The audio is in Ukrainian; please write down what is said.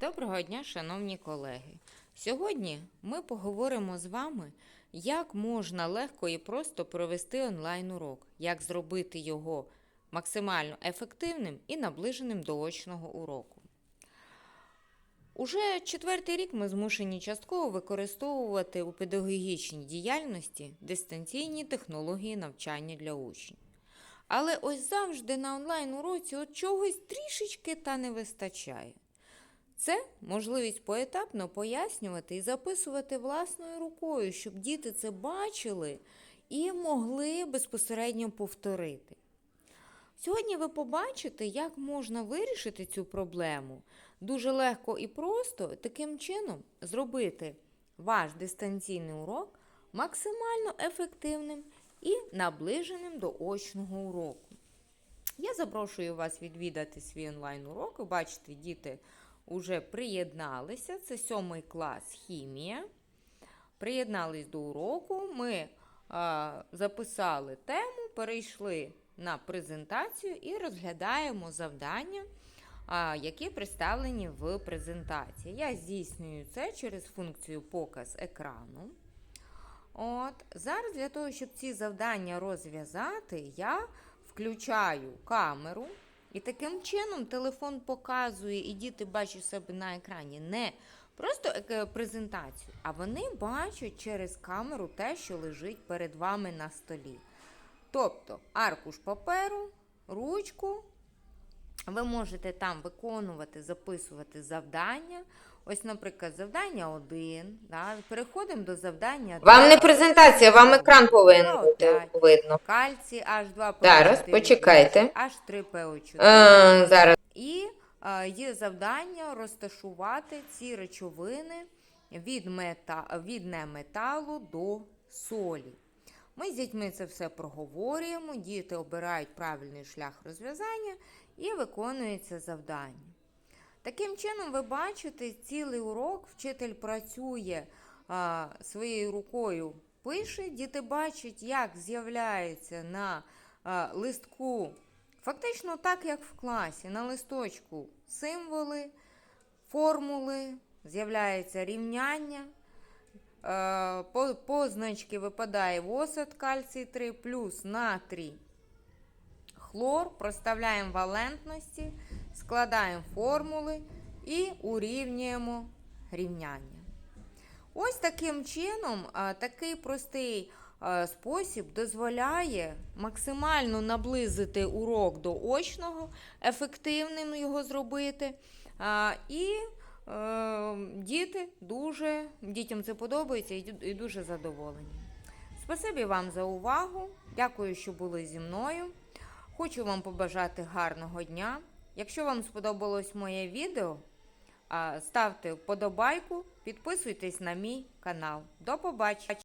Доброго дня, шановні колеги. Сьогодні ми поговоримо з вами, як можна легко і просто провести онлайн-урок, як зробити його максимально ефективним і наближеним до очного уроку. Уже четвертий рік ми змушені частково використовувати у педагогічній діяльності дистанційні технології навчання для учнів. Але ось завжди на онлайн-уроці от чогось трішечки та не вистачає. Це можливість поетапно пояснювати і записувати власною рукою, щоб діти це бачили і могли безпосередньо повторити. Сьогодні ви побачите, як можна вирішити цю проблему дуже легко і просто, таким чином зробити ваш дистанційний урок максимально ефективним і наближеним до очного уроку. Я запрошую вас відвідати свій онлайн-урок. Ви бачите, діти вже приєдналися. Це сьомий клас хімія. Приєднались до уроку. Ми а, записали тему, перейшли на презентацію і розглядаємо завдання, а, які представлені в презентації. Я здійснюю це через функцію показ екрану. От, Зараз для того, щоб ці завдання розв'язати, я включаю камеру. І таким чином телефон показує, і діти бачать себе на екрані не просто е, презентацію, а вони бачать через камеру те, що лежить перед вами на столі. Тобто аркуш паперу, ручку. Ви можете там виконувати, записувати завдання. Ось, наприклад, завдання 1. Да? Переходимо до завдання 2. Вам не презентація, вам екран повинен бути видно. Кальцій H2PO4. Зараз, почекайте. H3PO4. Е, зараз. І е, є завдання розташувати ці речовини від, мета, від неметалу до солі. Ми з дітьми це все проговорюємо, діти обирають правильний шлях розв'язання і виконується завдання. Таким чином, ви бачите, цілий урок вчитель працює а, своєю рукою, пише, діти бачать, як з'являється на а, листку, фактично так, як в класі, на листочку символи, формули, з'являється рівняння. По позначки випадає восад кальцій 3 плюс натрій хлор, проставляємо валентності, складаємо формули і урівнюємо рівняння. Ось таким чином, такий простий спосіб дозволяє максимально наблизити урок до очного, ефективним його зробити. І е, діти дуже, дітям це подобається і дуже задоволені. Спасибі вам за увагу. Дякую, що були зі мною. Хочу вам побажати гарного дня. Якщо вам сподобалось моє відео, ставте вподобайку, підписуйтесь на мій канал. До побачення!